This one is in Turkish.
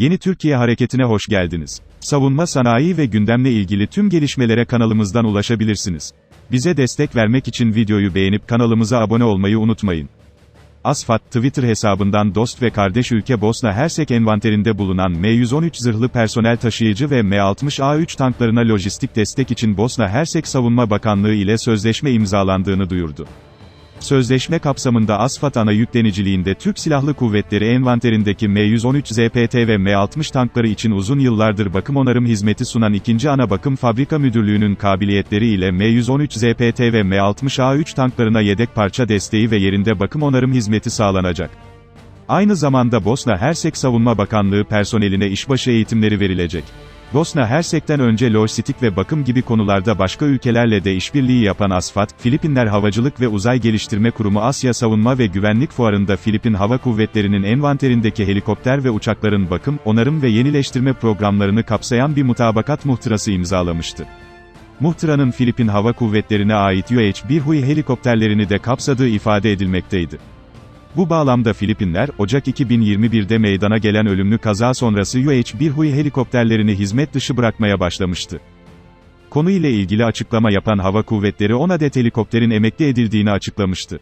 Yeni Türkiye Hareketi'ne hoş geldiniz. Savunma sanayi ve gündemle ilgili tüm gelişmelere kanalımızdan ulaşabilirsiniz. Bize destek vermek için videoyu beğenip kanalımıza abone olmayı unutmayın. Asfat, Twitter hesabından dost ve kardeş ülke Bosna Hersek envanterinde bulunan M113 zırhlı personel taşıyıcı ve M60A3 tanklarına lojistik destek için Bosna Hersek Savunma Bakanlığı ile sözleşme imzalandığını duyurdu. Sözleşme kapsamında Asfat ana yükleniciliğinde Türk Silahlı Kuvvetleri envanterindeki M113 ZPT ve M60 tankları için uzun yıllardır bakım onarım hizmeti sunan 2. Ana Bakım Fabrika Müdürlüğü'nün kabiliyetleri ile M113 ZPT ve M60A3 tanklarına yedek parça desteği ve yerinde bakım onarım hizmeti sağlanacak. Aynı zamanda Bosna Hersek Savunma Bakanlığı personeline işbaşı eğitimleri verilecek. Bosna Hersek'ten önce lojistik ve bakım gibi konularda başka ülkelerle de işbirliği yapan ASFAD, Filipinler Havacılık ve Uzay Geliştirme Kurumu Asya Savunma ve Güvenlik Fuarı'nda Filipin Hava Kuvvetleri'nin envanterindeki helikopter ve uçakların bakım, onarım ve yenileştirme programlarını kapsayan bir mutabakat muhtırası imzalamıştı. Muhtıranın Filipin Hava Kuvvetleri'ne ait UH-1 Hui helikopterlerini de kapsadığı ifade edilmekteydi. Bu bağlamda Filipinler, Ocak 2021'de meydana gelen ölümlü kaza sonrası UH-1 Hui helikopterlerini hizmet dışı bırakmaya başlamıştı. Konuyla ilgili açıklama yapan Hava Kuvvetleri 10 adet helikopterin emekli edildiğini açıklamıştı.